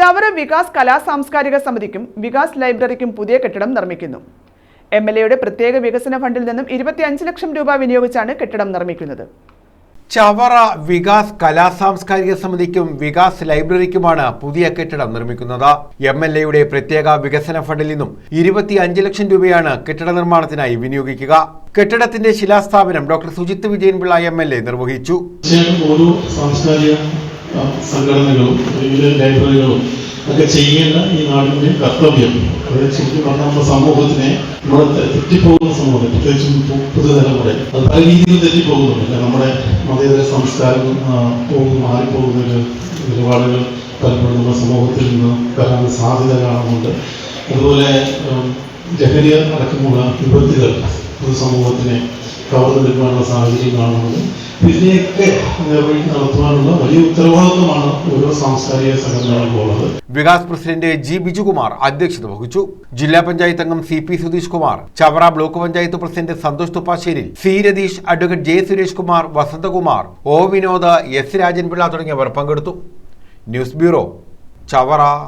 ചവറ വികാസ് കലാ സാംസ്കാരിക സമിതിക്കും വികാസ് ലൈബ്രറിക്കും പുതിയ കെട്ടിടം നിർമ്മിക്കുന്നു. എം എൽ എയുടെ പ്രത്യേക വികസന ഫണ്ടിൽ നിന്നും ഇരുപത്തിയഞ്ച് ലക്ഷം രൂപ വിനിയോഗിച്ചാണ് കെട്ടിടം നിർമ്മിക്കുന്നത്. ചവറ വികാസ് കലാ സാംസ്കാരിക സമിതിക്കും വികാസ് ലൈബ്രറിക്കുമാണ് പുതിയ കെട്ടിടം നിർമ്മിക്കുന്നത്. എം എൽ എയുടെ പ്രത്യേക വികസന ഫണ്ടിൽ നിന്നും ഇരുപത്തി അഞ്ച് ലക്ഷം രൂപയാണ് കെട്ടിട നിർമ്മാണത്തിനായി വിനിയോഗിക്കുക. കെട്ടിടത്തിന്റെ ശിലാസ്ഥാപനം doctor Sujith Vijayanpillai M L A നിർവഹിച്ചു. സംഘടനകളും അല്ലെങ്കിൽ ലൈബ്രറികളും ഒക്കെ ചെയ്യേണ്ട ഈ നാടിന്റെ കർത്തവ്യം. അതായത് ശരിക്കും പറഞ്ഞാൽ നമ്മുടെ സമൂഹത്തിനെ നമ്മുടെ തെറ്റിപ്പോകുന്ന സമൂഹം പ്രത്യേകിച്ചും പുതുതലമുറ അത് പല രീതിയിൽ തെറ്റിപ്പോകുന്നുണ്ട്. നമ്മുടെ മതേതര സംസ്കാരം പോകുന്ന പോകും മാറിപ്പോകുന്ന ഒരു നിലപാടുകൾ പലപ്പോഴും നമ്മുടെ സമൂഹത്തിൽ നിന്ന് വരാൻ സാധ്യത കാണുന്നുണ്ട്. അതുപോലെ ലഹരി അടക്കമുള്ള വിപത്തുകൾ പൊതുസമൂഹത്തിനെ കവർന്നെടുക്കാനുള്ള സാഹചര്യം കാണുന്നത്. വലിയ സാംസ്കാരിക വികാസ് പ്രസിഡന്റ് ജി ബിജുകുമാർ അധ്യക്ഷത വഹിച്ചു. ജില്ലാ പഞ്ചായത്ത് അംഗം C P Sudheesh Kumar Chavara block panchayat president Santhosh Thuppassery C Ratheesh advocate J Suresh Kumar Vasanthakumar O Vinod S Rajanpillai തുടങ്ങിയവർ പങ്കെടുത്തു. News bureau Chavara.